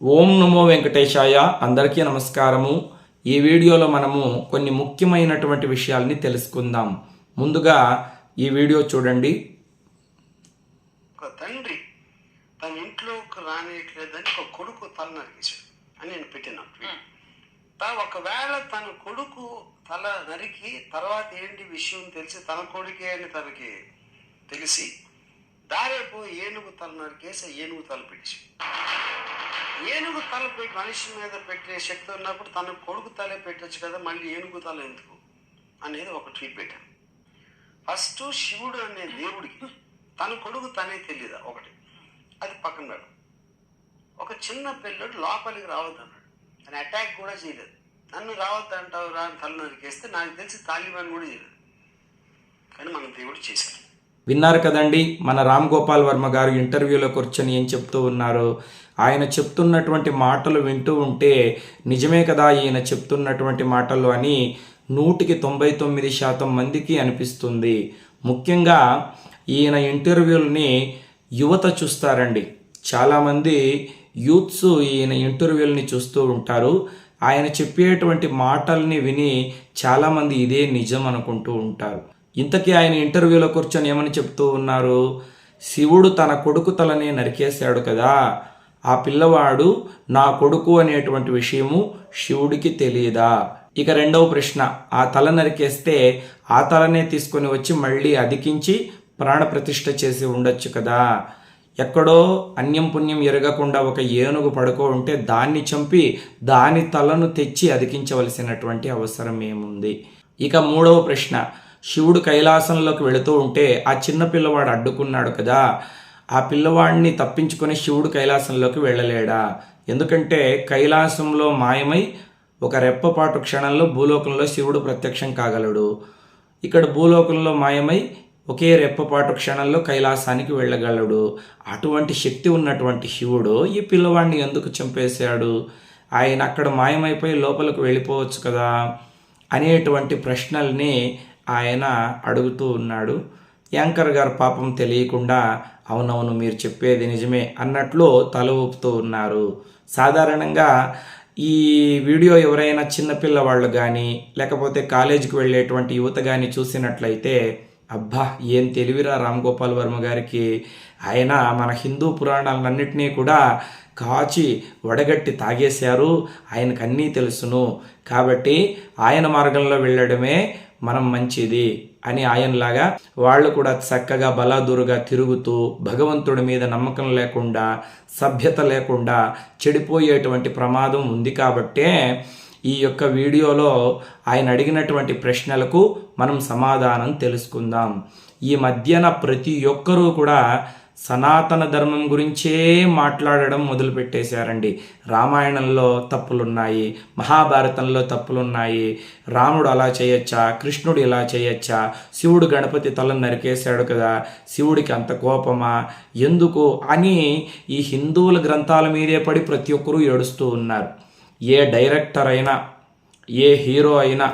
ఓం నమో వెంకటేశాయ. అందరికీ నమస్కారము. ఈ వీడియోలో మనము కొన్ని ముఖ్యమైనటువంటి విషయాల్ని తెలుసుకుందాం. ముందుగా ఈ వీడియో చూడండి. ఒక తండ్రి తన ఇంట్లోకి రానియట్లేదని ఒక కొడుకు తల నరికేశాడు అని నేను పెట్టిన. ఒకవేళ తన కొడుకు తల నరికి తర్వాత ఏంటి విషయం తెలిసి తన కొడుకే అని తనకి తెలిసి దారేపు ఏనుగు తల నరికేసి ఏనుగు తల పెట్టేసి. ఏనుగు తల పెట్టి మనిషి మీద పెట్టే శక్తి ఉన్నప్పుడు తన కొడుకు తలే పెట్టచ్చు కదా మళ్ళీ ఏనుగు తల ఎందుకు? అనేది ఒక ట్వీట్ పెట్టాను ఫస్ట్ శివుడు అనే దేవుడికి తన కొడుకు తనే తెలియదా ఒకటి. అది పక్కన పెడు ఒక చిన్న పిల్లడు లోపలికి రావద్దు అన్నాడు. తను అటాక్ కూడా చేయలేదు. నన్ను రావద్దు అంటావు రా అని తల నరికేస్తే నాకు తెలిసి తాలిబాన్ కూడా చేయలేదు. కానీ మన దేవుడు చేశాడు. విన్నారు కదండి మన రామ్ గోపాల్ వర్మ గారు ఇంటర్వ్యూలో కూర్చొని ఏం చెప్తూ ఉన్నారు ఆయన చెప్తున్నటువంటి మాటలు వింటూ ఉంటే నిజమే కదా ఈయన చెప్తున్నటువంటి మాటలు అని నూటికి తొంభై తొమ్మిది శాతం మందికి అనిపిస్తుంది. ముఖ్యంగా ఈయన ఇంటర్వ్యూల్ని యువత చూస్తారండి. చాలామంది యూత్స్ ఈయన ఇంటర్వ్యూల్ని చూస్తూ ఉంటారు. ఆయన చెప్పేటువంటి మాటల్ని విని చాలామంది ఇదే నిజం అనుకుంటూ ఉంటారు. ఇంతకీ ఆయన ఇంటర్వ్యూలో కూర్చొని ఏమని చెప్తూ ఉన్నారు శివుడు తన కొడుకు తలని నరికేశాడు కదా ఆ పిల్లవాడు నా కొడుకు అనేటువంటి విషయము శివుడికి తెలియదా? ఇక రెండవ ప్రశ్న ఆ తల నరికేస్తే ఆ తలనే తీసుకొని వచ్చి మళ్ళీ అదికించి ప్రాణప్రతిష్ఠ చేసి ఉండొచ్చు కదా. ఎక్కడో అన్యం పుణ్యం ఎరగకుండా ఒక ఏనుగు పడుకో ఉంటే దాన్ని చంపి దాని తలను తెచ్చి అదికించవలసినటువంటి అవసరం ఏముంది? ఇక మూడవ ప్రశ్న శివుడు కైలాసంలోకి వెళుతూ ఉంటే ఆ చిన్న పిల్లవాడు అడ్డుకున్నాడు కదా. ఆ పిల్లవాడిని తప్పించుకొని శివుడు కైలాసంలోకి వెళ్ళలేడా? ఎందుకంటే కైలాసంలో మాయమై ఒక రెప్పపాటు క్షణంలో భూలోకంలో శివుడు ప్రత్యక్షం కాగలడు. ఇక్కడ భూలోకంలో మాయమై ఒకే రెప్పపాటు క్షణంలో కైలాసానికి వెళ్ళగలడు. అటువంటి శక్తి ఉన్నటువంటి శివుడు ఈ పిల్లవాడిని ఎందుకు చంపేశాడు? ఆయన అక్కడ మాయమైపోయి లోపలికి వెళ్ళిపోవచ్చు కదా అనేటువంటి ప్రశ్నల్ని ఆయన అడుగుతూ ఉన్నాడు యాంకర్ గారు పాపం తెలియకుండా అవునవును మీరు చెప్పేది నిజమే అన్నట్లు తల ఊపుతూ ఉన్నారు. సాధారణంగా ఈ వీడియో ఎవరైనా చిన్నపిల్లవాళ్ళు కానీ లేకపోతే కాలేజీకి వెళ్ళేటువంటి యువత కానీ చూసినట్లయితే అబ్బా ఏం తెలివిరా రామ్ గోపాల్ వర్మ గారికి. ఆయన మన హిందూ పురాణాలన్నింటినీ కూడా కాచి వడగట్టి తాగేశారు. ఆయనకు అన్నీ తెలుసును. కాబట్టి ఆయన మార్గంలో వెళ్ళడమే మనం మంచిది అని ఆయనలాగా వాళ్ళు కూడా చక్కగా బలాదురుగా తిరుగుతూ భగవంతుడి మీద నమ్మకం లేకుండా సభ్యత లేకుండా చెడిపోయేటువంటి ప్రమాదం ఉంది కాబట్టే ఈ యొక్క వీడియోలో ఆయన అడిగినటువంటి ప్రశ్నలకు మనం సమాధానం తెలుసుకుందాం. ఈ మధ్యన ప్రతి ఒక్కరూ కూడా సనాతన ధర్మం గురించే మాట్లాడడం మొదలుపెట్టేశారండి. రామాయణంలో తప్పులున్నాయి మహాభారతంలో తప్పులున్నాయి. రాముడు అలా చేయొచ్చా? కృష్ణుడు ఇలా చేయొచ్చా? శివుడు గణపతి తలను నరికేశాడు కదా? శివుడికి అంత కోపమా? ఎందుకు? అని ఈ హిందువుల గ్రంథాల మీదే పడి ప్రతి ఒక్కరూ ఏడుస్తూ ఉన్నారు. ఏ డైరెక్టర్ అయినా ఏ హీరో అయినా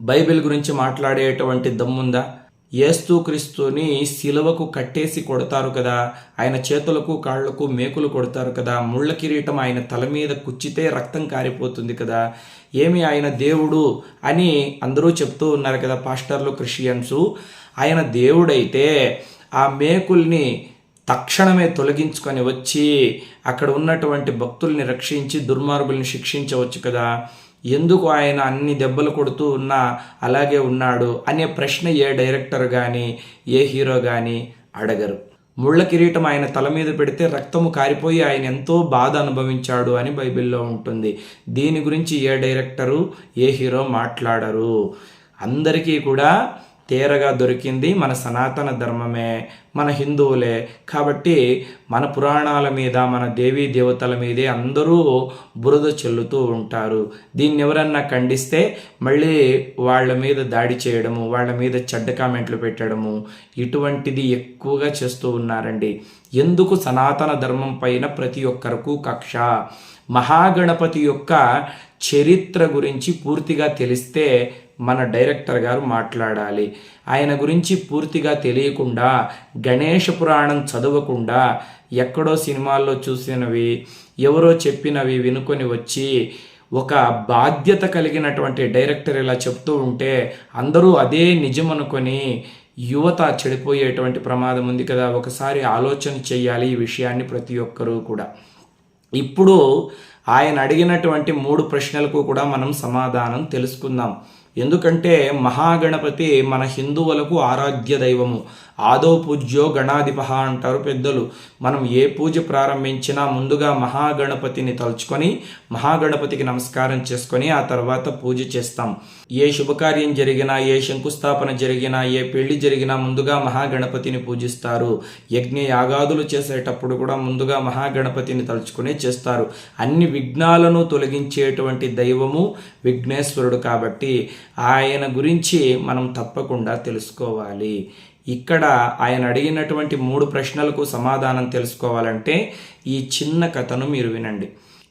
బైబిల్ గురించి మాట్లాడేటువంటి దమ్ముందా? ఏస్తుక్రీస్తుని క్రీస్తుని శిలువకు కట్టేసి కొడతారు కదా ఆయన చేతులకు కాళ్ళకు మేకులు కొడతారు కదా ముళ్ళ కిరీటం ఆయన తల మీద కుచ్చితే రక్తం కారిపోతుంది కదా. ఏమి ఆయన దేవుడు అని అందరూ చెప్తూ ఉన్నారు కదా పాస్టర్లు క్రిస్టియన్సు. ఆయన దేవుడైతే ఆ మేకుల్ని తక్షణమే తొలగించుకొని వచ్చి అక్కడ ఉన్నటువంటి భక్తుల్ని రక్షించి దుర్మార్గుల్ని శిక్షించవచ్చు కదా. ఎందుకు ఆయన అన్ని దెబ్బలు కొడుతూ ఉన్నా అలాగే ఉన్నాడు అనే ప్రశ్న ఏ డైరెక్టర్ కానీ ఏ హీరో కానీ అడగరు. ముళ్ళ కిరీటం ఆయన తల మీద పెడితే రక్తము కారిపోయి ఆయన ఎంతో బాధ అనుభవించాడు అని బైబిల్లో ఉంటుంది. దీని గురించి ఏ డైరెక్టరు ఏ హీరో మాట్లాడరు. అందరికీ కూడా తేరగా దొరికింది మన సనాతన ధర్మమే మన హిందువులే. కాబట్టి మన పురాణాల మీద మన దేవీ దేవతల మీదే అందరూ బురద చెల్లుతూ ఉంటారు. దీన్ని ఎవరన్నా ఖండిస్తే మళ్ళీ వాళ్ళ మీద దాడి చేయడము వాళ్ళ మీద చెడ్డ కామెంట్లు పెట్టడము ఇటువంటిది ఎక్కువగా చేస్తూ ఉన్నారండి. ఎందుకు సనాతన ధర్మం పైన ప్రతి ఒక్కరకు కక్ష? మహాగణపతి యొక్క చరిత్ర గురించి పూర్తిగా తెలిస్తే మన డైరెక్టర్ గారు మాట్లాడాలి. ఆయన గురించి పూర్తిగా తెలియకుండా గణేష పురాణం చదవకుండా ఎక్కడో సినిమాల్లో చూసినవి ఎవరో చెప్పినవి వినుకొని వచ్చి ఒక బాధ్యత కలిగినటువంటి డైరెక్టర్ ఇలా చెప్తూ ఉంటే అందరూ అదే నిజం అనుకొని యువత చెడిపోయేటువంటి ప్రమాదం ఉంది కదా ఒకసారి ఆలోచన చేయాలి ఈ విషయాన్ని ప్రతి ఒక్కరూ కూడా. ఇప్పుడు ఆయన అడిగినటువంటి మూడు ప్రశ్నలకు కూడా మనం సమాధానం తెలుసుకుందాం. ఎందుకంటే మహాగణపతి మన హిందువులకు ఆరాధ్య దైవము. ఆదో పూజ్యో గణాధిప అంటారు పెద్దలు. మనం ఏ పూజ ప్రారంభించినా ముందుగా మహాగణపతిని తలుచుకొని మహాగణపతికి నమస్కారం చేసుకొని ఆ తర్వాత పూజ చేస్తాం. ఏ శుభకార్యం జరిగినా ఏ శంకుస్థాపన జరిగినా ఏ పెళ్ళి జరిగినా ముందుగా మహాగణపతిని పూజిస్తారు. యజ్ఞ యాగాదులు చేసేటప్పుడు కూడా ముందుగా మహాగణపతిని తలుచుకునే చేస్తారు. అన్ని విఘ్నాలను తొలగించేటువంటి దైవము విఘ్నేశ్వరుడు కాబట్టి ఆయన గురించి మనం తప్పకుండా తెలుసుకోవాలి. ఇక్కడ ఆయన అడిగినటువంటి మూడు ప్రశ్నలకు సమాధానం తెలుసుకోవాలంటే ఈ చిన్న కథను మీరు వినండి.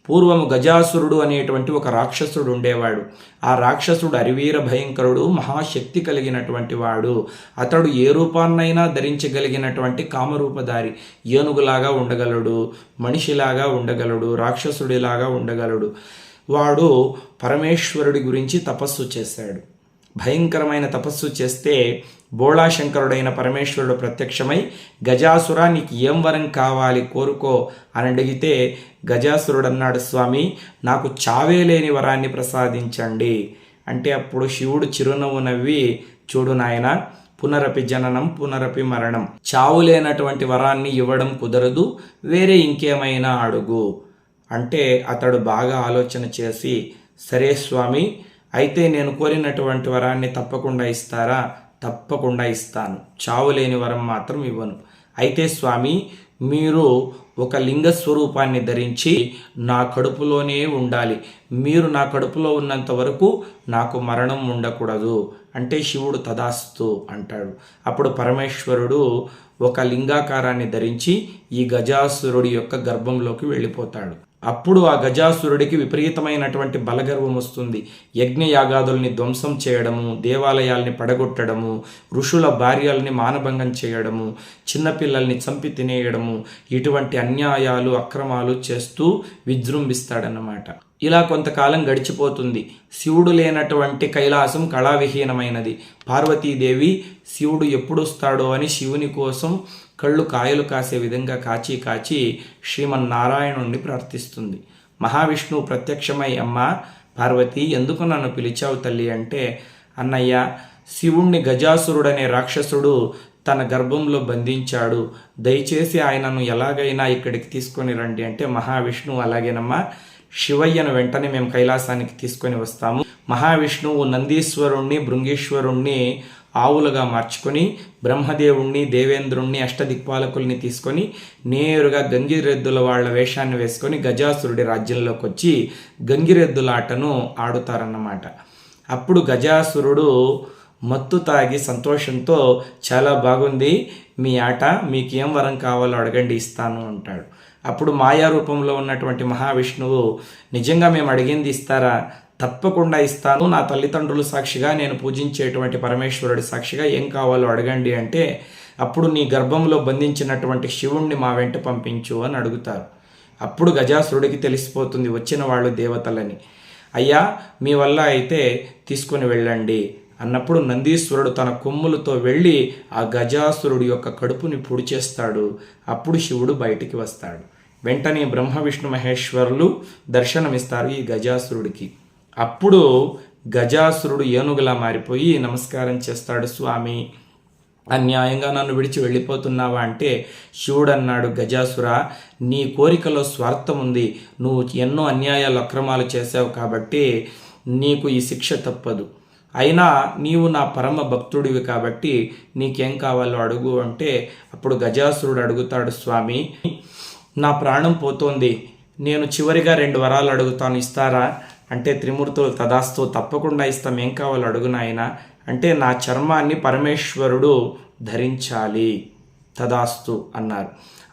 పూర్వము గజాసురుడు అనేటువంటి ఒక రాక్షసుడు ఉండేవాడు. ఆ రాక్షసుడు అరివీర భయంకరుడు మహాశక్తి కలిగినటువంటి వాడు. అతడు ఏ రూపాన్నైనా ధరించగలిగినటువంటి కామరూపధారి. ఏనుగులాగా ఉండగలడు మనిషిలాగా ఉండగలడు రాక్షసుడిలాగా ఉండగలడు. వాడు పరమేశ్వరుడి గురించి తపస్సు చేశాడు. భయంకరమైన తపస్సు చేస్తే బోళాశంకరుడైన పరమేశ్వరుడు ప్రత్యక్షమై గజాసుర నీకు ఏం వరం కావాలి? కోరుకో అని అడిగితే గజాసురుడు అన్నాడు స్వామి నాకు చావే లేని వరాన్ని ప్రసాదించండి. అంటే అప్పుడు శివుడు చిరునవ్వు నవ్వి చూడు నాయన పునరపి జననం పునరపి మరణం. చావు లేనటువంటి వరాన్ని ఇవ్వడం కుదరదు వేరే ఇంకేమైనా అడుగు. అంటే అతడు బాగా ఆలోచన చేసి సరే స్వామి అయితే నేను కోరినటువంటి వరాన్ని తప్పకుండా ఇస్తారా? తప్పకుండా ఇస్తాను. చావు లేని వరం మాత్రం ఇవ్వను. అయితే స్వామి మీరు ఒక లింగ స్వరూపాన్ని ధరించి నా కడుపులోనే ఉండాలి. మీరు నా కడుపులో ఉన్నంత వరకు నాకు మరణం ఉండకూడదు. అంటే శివుడు తదాస్తు అంటాడు. అప్పుడు పరమేశ్వరుడు ఒక లింగాకారాన్ని ధరించి ఈ గజాసురుడి యొక్క గర్భంలోకి వెళ్ళిపోతాడు. అప్పుడు ఆ గజాసురుడికి విపరీతమైనటువంటి బలగర్వం వస్తుంది. యజ్ఞయాగాదుల్ని ధ్వంసం చేయడము దేవాలయాల్ని పడగొట్టడము ఋషుల భార్యల్ని మానభంగం చేయడము చిన్నపిల్లల్ని చంపి తినేయడము ఇటువంటి అన్యాయాలు అక్రమాలు చేస్తూ విజృంభిస్తాడన్నమాట. ఇలా కొంతకాలం గడిచిపోతుంది. శివుడు లేనటువంటి కైలాసం కళావిహీనమైనది. పార్వతీదేవి శివుడు ఎప్పుడొస్తాడో అని శివుని కోసం కళ్ళు కాయలు కాసే విధంగా కాచి కాచి శ్రీమన్నారాయణుణ్ణి ప్రార్థిస్తుంది. మహావిష్ణువు ప్రత్యక్షమై అమ్మ పార్వతి ఎందుకు నన్ను పిలిచావు తల్లి? అంటే అన్నయ్య శివుణ్ణి గజాసురుడనే రాక్షసుడు తన గర్భంలో బంధించాడు. దయచేసి ఆయనను ఎలాగైనా ఇక్కడికి తీసుకొని రండి. అంటే మహావిష్ణువు అలాగేనమ్మా. శివయ్యను వెంటనే మేము కైలాసానికి తీసుకొని వస్తాము. మహావిష్ణువు నందీశ్వరుణ్ణి భృంగీశ్వరుణ్ణి ఆవులుగా మార్చుకొని బ్రహ్మదేవుణ్ణి దేవేంద్రుణ్ణి అష్టదిక్పాలకుల్ని తీసుకొని నేరుగా గంగిరెద్దుల వాళ్ళ వేషాన్ని వేసుకొని గజాసురుడి రాజ్యంలోకి వచ్చి గంగిరెద్దుల ఆటను ఆడుతారన్నమాట. అప్పుడు గజాసురుడు మత్తు తాగి సంతోషంతో చాలా బాగుంది మీ ఆట మీకేం వరం కావాలో అడగండి ఇస్తాను అంటాడు. అప్పుడు మాయా రూపంలో ఉన్నటువంటి మహావిష్ణువు నిజంగా మేము అడిగింది ఇస్తారా? తప్పకుండా ఇస్తాను. నా తల్లిదండ్రులు సాక్షిగా నేను పూజించేటువంటి పరమేశ్వరుడి సాక్షిగా ఏం కావాలో అడగండి అంటే అప్పుడు నీ గర్భంలో బంధించినటువంటి శివుణ్ణి మా వెంట పంపించు అని అడుగుతారు. అప్పుడు గజాసురుడికి తెలిసిపోతుంది వచ్చిన వాళ్ళు దేవతలని. అయ్యా మీ వల్ల అయితే తీసుకొని వెళ్ళండి అన్నప్పుడు నందీశ్వరుడు తన కొమ్ములతో వెళ్ళి ఆ గజాసురుడి యొక్క కడుపుని పొడిచేస్తాడు. అప్పుడు శివుడు బయటికి వస్తాడు. వెంటనే బ్రహ్మ విష్ణు మహేశ్వరులు దర్శనమిస్తారు ఈ గజాసురుడికి. అప్పుడు గజాసురుడు ఏనుగులా మారిపోయి నమస్కారం చేస్తాడు స్వామి అన్యాయంగా నన్ను విడిచి వెళ్ళిపోతున్నావా అంటే శివుడు అన్నాడు గజాసుర నీ కోరికలో స్వార్థం ఉంది. నువ్వు ఎన్నో అన్యాయాలు అక్రమాలు చేశావు కాబట్టి నీకు ఈ శిక్ష తప్పదు. అయినా నీవు నా పరమ భక్తుడివి కాబట్టి నీకేం కావాలో అడుగు అంటే అప్పుడు గజాసురుడు అడుగుతాడు స్వామి నా ప్రాణం పోతోంది. నేను చివరిగా రెండు వరాలు అడుగుతాను ఇస్తారా? అంటే త్రిమూర్తులు తదాస్తు తప్పకుండా ఇస్తాం. ఏం కావాలో అడుగు నాయన? అంటే నా చర్మాన్ని పరమేశ్వరుడు ధరించాలి. తదాస్తు అన్నారు.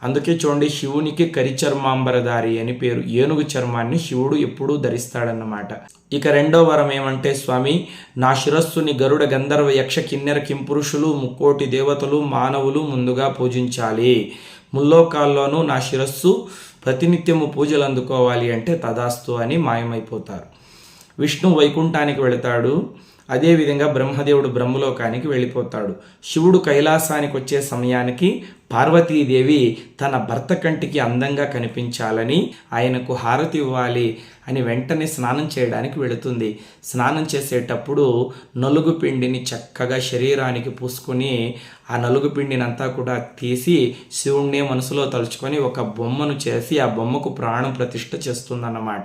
అందుకే చూడండి శివునికి కరిచర్మాంబరధారి అని పేరు. ఏనుగు చర్మాన్ని శివుడు ఎప్పుడూ ధరిస్తాడన్నమాట. ఇక రెండో వరం ఏమంటే స్వామి నా శిరస్సుని గరుడ గంధర్వ యక్ష కిన్నెర కింపురుషులు ముక్కోటి దేవతలు మానవులు ముందుగా పూజించాలి. ముల్లోకాల్లోనూ నా శిరస్సు ప్రతినిత్యము పూజలు అందుకోవాలి అంటే తదాస్తు అని మాయమైపోతారు. విష్ణు వైకుంఠానికి వెళతాడు. అదేవిధంగా బ్రహ్మదేవుడు బ్రహ్మలోకానికి వెళ్ళిపోతాడు. శివుడు కైలాసానికి వచ్చే సమయానికి పార్వతీదేవి తన భర్త కంటికి అందంగా కనిపించాలని ఆయనకు హారతి ఇవ్వాలి అని వెంటనే స్నానం చేయడానికి వెళుతుంది. స్నానం చేసేటప్పుడు నలుగు పిండిని చక్కగా శరీరానికి పూసుకొని ఆ నలుగు పిండిని అంతా కూడా తీసి శివుణ్ణి మనసులో తలుచుకొని ఒక బొమ్మను చేసి ఆ బొమ్మకు ప్రాణం ప్రతిష్ఠ చేస్తుందన్నమాట.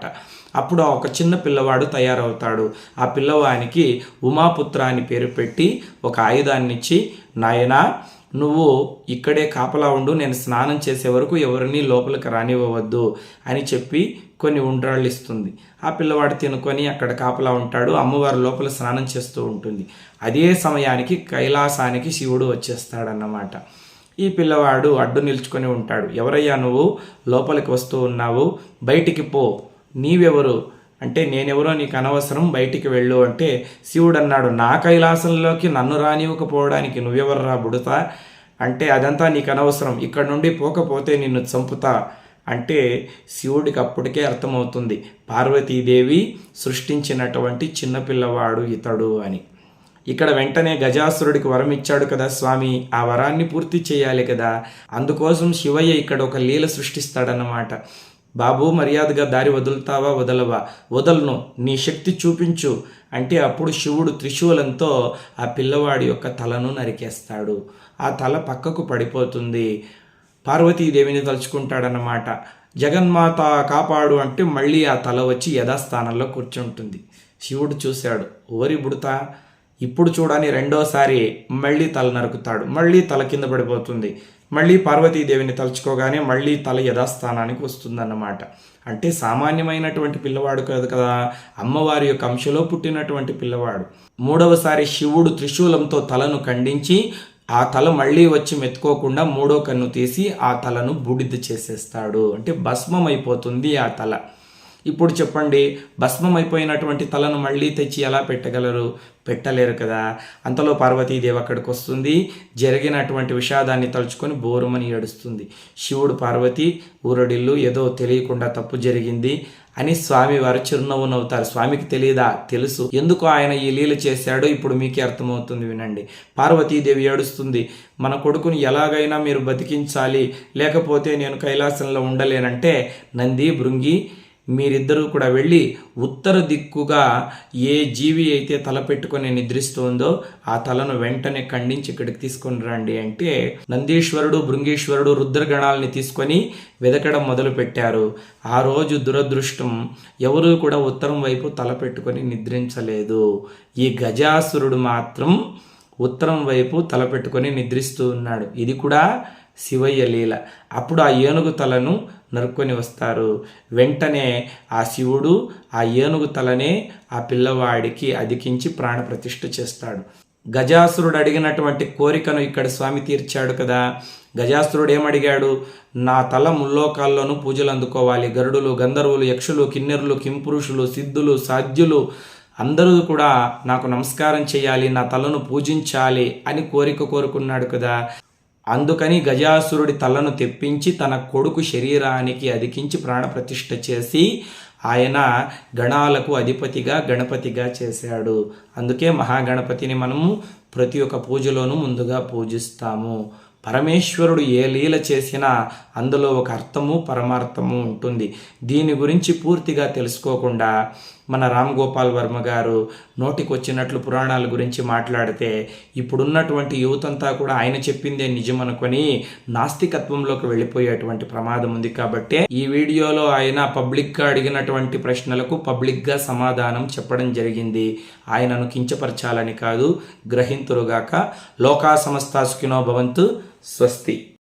అప్పుడు ఒక చిన్న పిల్లవాడు తయారవుతాడు. ఆ పిల్లవానికి ఉమాపుత్ర అని పేరు పెట్టి ఒక ఆయుధాన్ని ఇచ్చి నాయనా నువ్వు ఇక్కడే కాపలా ఉండు నేను స్నానం చేసే వరకు ఎవరిని లోపలికి రానివ్వవద్దు అని చెప్పి కొన్ని ఉండ్రాళ్ళు ఇస్తుంది. ఆ పిల్లవాడు తినుకొని అక్కడ కాపలా ఉంటాడు అమ్మవారు లోపల స్నానం చేస్తూ ఉంటుంది. అదే సమయానికి కైలాసానికి శివుడు వచ్చేస్తాడన్నమాట. ఈ పిల్లవాడు అడ్డు నిల్చుకొని ఉంటాడు. ఎవరయ్యా నువ్వు? లోపలికి వస్తూ ఉన్నావు. బయటికి పో. నీవెవరు? అంటే నేనెవరో నీకు అనవసరం బయటికి వెళ్ళు అంటే శివుడు అన్నాడు నా కైలాసంలోకి నన్ను రానివ్వకపోవడానికి నువ్వెవర్రా బుడతా? అంటే అదంతా నీకు అనవసరం ఇక్కడ నుండి పోకపోతే నిన్ను చంపుతా అంటే శివుడికి అప్పటికే అర్థమవుతుంది. పార్వతీదేవి సృష్టించినటువంటి చిన్నపిల్లవాడు ఇతడు అని. ఇక్కడ వెంటనే గజాసురుడికి వరం ఇచ్చాడు కదా స్వామి ఆ వరాన్ని పూర్తి చేయాలి కదా. అందుకోసం శివయ్య ఇక్కడ ఒక లీల సృష్టిస్తాడన్నమాట. బాబు మర్యాదగా దారి వదులుతావా? వదలవా? వదలను. నీ శక్తి చూపించు. అంటే అప్పుడు శివుడు త్రిశూలంతో ఆ పిల్లవాడి యొక్క తలను నరికేస్తాడు. ఆ తల పక్కకు పడిపోతుంది. పార్వతీదేవిని తలుచుకుంటాడనమాట జగన్మాత కాపాడు అంటే మళ్ళీ ఆ తల వచ్చి యథాస్థానంలో కూర్చుంటుంది. శివుడు చూశాడు. ఓరి బుడతా ఇప్పుడు చూడని రెండోసారి మళ్ళీ తల నరుకుతాడు. మళ్ళీ తల కింద పడిపోతుంది. మళ్ళీ పార్వతీదేవిని తలుచుకోగానే మళ్ళీ తల యథాస్థానానికి వస్తుందన్నమాట. అంటే సామాన్యమైనటువంటి పిల్లవాడు కాదు కదా అమ్మవారి యొక్క అంశలో పుట్టినటువంటి పిల్లవాడు. మూడవసారి శివుడు త్రిశూలంతో తలను ఖండించి ఆ తల మళ్ళీ వచ్చి మెత్తుకోకుండా మూడో కన్ను తీసి ఆ తలను బూడిద చేసేస్తాడు. అంటే భస్మం అయిపోతుంది ఆ తల. ఇప్పుడు చెప్పండి భస్మం అయిపోయినటువంటి తలను మళ్ళీ తెచ్చి ఎలా పెట్టగలరు? పెట్టలేరు కదా. అంతలో పార్వతీదేవి అక్కడికి వస్తుంది. జరిగినటువంటి విషాదాన్ని తలుచుకొని బోరుమని ఏడుస్తుంది. శివుడు పార్వతి ఊరడిల్లు ఏదో తెలియకుండా తప్పు జరిగింది అని స్వామి వారు చిరునవ్వు నవ్వుతారు. స్వామికి తెలియదా తెలుసు. ఎందుకు ఆయన ఈ లీల చేశాడో ఇప్పుడు మీకే అర్థమవుతుంది వినండి. పార్వతీదేవి ఏడుస్తుంది మన కొడుకుని ఎలాగైనా మీరు బతికించాలి. లేకపోతే నేను కైలాసంలో ఉండలేనంటే నంది భృంగి మీరిద్దరూ కూడా వెళ్ళి ఉత్తర దిక్కుగా ఏ జీవి అయితే తల పెట్టుకొని నిద్రిస్తోందో ఆ తలను వెంటనే ఖండించి ఇక్కడికి తీసుకొని రండి అంటే నందీశ్వరుడు భృంగీశ్వరుడు రుద్రగణాలని తీసుకొని వెదకడం మొదలు పెట్టారు ఆ రోజు దురదృష్టం ఎవరూ కూడా ఉత్తరం వైపు తల పెట్టుకొని నిద్రించలేదు. ఈ గజాసురుడు మాత్రం ఉత్తరం వైపు తల పెట్టుకొని నిద్రిస్తూ ఉన్నాడు. ఇది కూడా శివయ్య లీల. అప్పుడు ఆ ఏనుగు తలను నరుక్కొని వస్తారు. వెంటనే ఆ శివుడు ఆ ఏనుగు తలనే ఆ పిల్లవాడికి అధికించి ప్రాణప్రతిష్ఠ చేస్తాడు. గజాసురుడు అడిగినటువంటి కోరికను ఇక్కడ స్వామి తీర్చాడు కదా. గజాసురుడు ఏమడిగాడు నా తల ముల్లోకాల్లోనూ పూజలు అందుకోవాలి. గరుడులు గంధర్వులు యక్షులు కిన్నెరులు కింపురుషులు సిద్ధులు సాధ్యులు అందరూ కూడా నాకు నమస్కారం చేయాలి నా తలను పూజించాలి అని కోరిక కోరుకున్నాడు కదా. అందుకని గజాసురుడి తలను తెప్పించి తన కొడుకు శరీరానికి అధికించి ప్రాణప్రతిష్ఠ చేసి ఆయన గణాలకు అధిపతిగా గణపతిగా చేశాడు. అందుకే మహాగణపతిని మనము ప్రతి ఒక్క పూజలోనూ ముందుగా పూజిస్తాము. పరమేశ్వరుడు ఏ లీల చేసినా అందులో ఒక అర్థము పరమార్థము ఉంటుంది. దీని గురించి పూర్తిగా తెలుసుకోకుండా మన రామ్ గోపాల్ వర్మ గారు నోటికి వచ్చినట్లు పురాణాల గురించి మాట్లాడితే ఇప్పుడున్నటువంటి యువతంతా కూడా ఆయన చెప్పిందే నిజం అనుకొని నాస్తికత్వంలోకి వెళ్ళిపోయేటువంటి ప్రమాదం ఉంది కాబట్టి ఈ వీడియోలో ఆయన పబ్లిక్గా అడిగినటువంటి ప్రశ్నలకు పబ్లిక్గా సమాధానం చెప్పడం జరిగింది. ఆయనను కించపరచాలని కాదు గ్రహింతురుగాక. లోకా సమస్త భవంతు స్వస్తి.